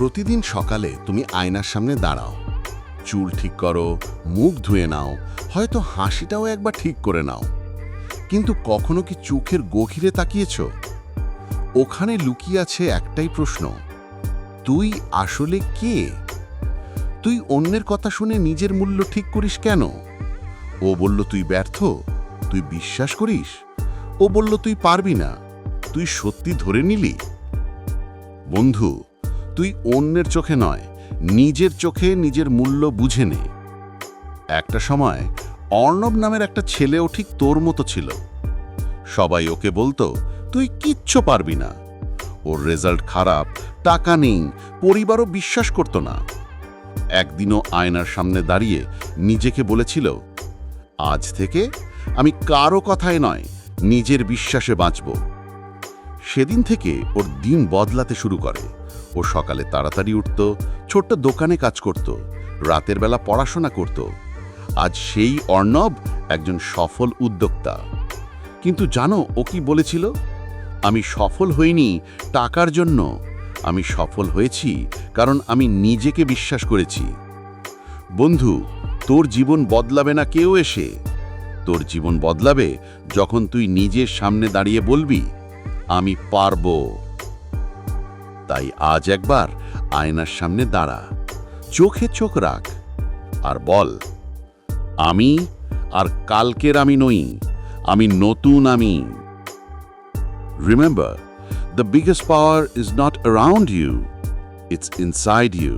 প্রতিদিন সকালে তুমি আয়নার সামনে দাঁড়াও। চুল ঠিক করো, মুখ ধুয়ে নাও, হয়তো হাসিটাও একবার ঠিক করে নাও। কিন্তু কখনো কি চোখের গভীরে তাকিয়েছ? ওখানে লুকিয়ে আছে একটাই প্রশ্ন, তুই আসলে কে? তুই অন্যের কথা শুনে নিজের মূল্য ঠিক করিস কেন? ও বলল, তুই ব্যর্থ? তুই বিশ্বাস করিস? ও বলল, তুই পারবি না। তুই সত্যি ধরে নিলি? বন্ধু তুই অন্যের চোখে নয়, নিজের চোখে নিজের মূল্য বুঝে নে। একটা সময় অর্ণব নামের একটা ছেলেও ঠিক তোর মতো ছিল। সবাই ওকে বলতো, তুই কিচ্ছু পারবি না। ওর রেজাল্ট খারাপ, টাকা নেই, পরিবারও বিশ্বাস করত না। একদিনও আয়নার সামনে দাঁড়িয়ে নিজেকে বলেছিল, আজ থেকে আমি কারও কথায় নয়, নিজের বিশ্বাসে বাঁচব। সেদিন থেকে ওর দিন বদলাতে শুরু করে। ও সকালে তাড়াতাড়ি উঠত, ছোট্ট দোকানে কাজ করত, রাতের বেলা পড়াশোনা করত। আজ সেই অর্ণব একজন সফল উদ্যোক্তা। কিন্তু জানো ও কি বলেছিল? আমি সফল হইনি টাকার জন্য, আমি সফল হয়েছি কারণ আমি নিজেকে বিশ্বাস করেছি। বন্ধু, তোর জীবন বদলাবে না কেউ এসে। তোর জীবন বদলাবে যখন তুই নিজের সামনে দাঁড়িয়ে বলবি, আমি পারব। তাই আজ একবার আয়নার সামনে দাঁড়া, চোখে চোখ রাখ আর বল, আমি আর কালকের আমি নই, আমি নতুন আমি। Remember the biggest power is not around you it's inside you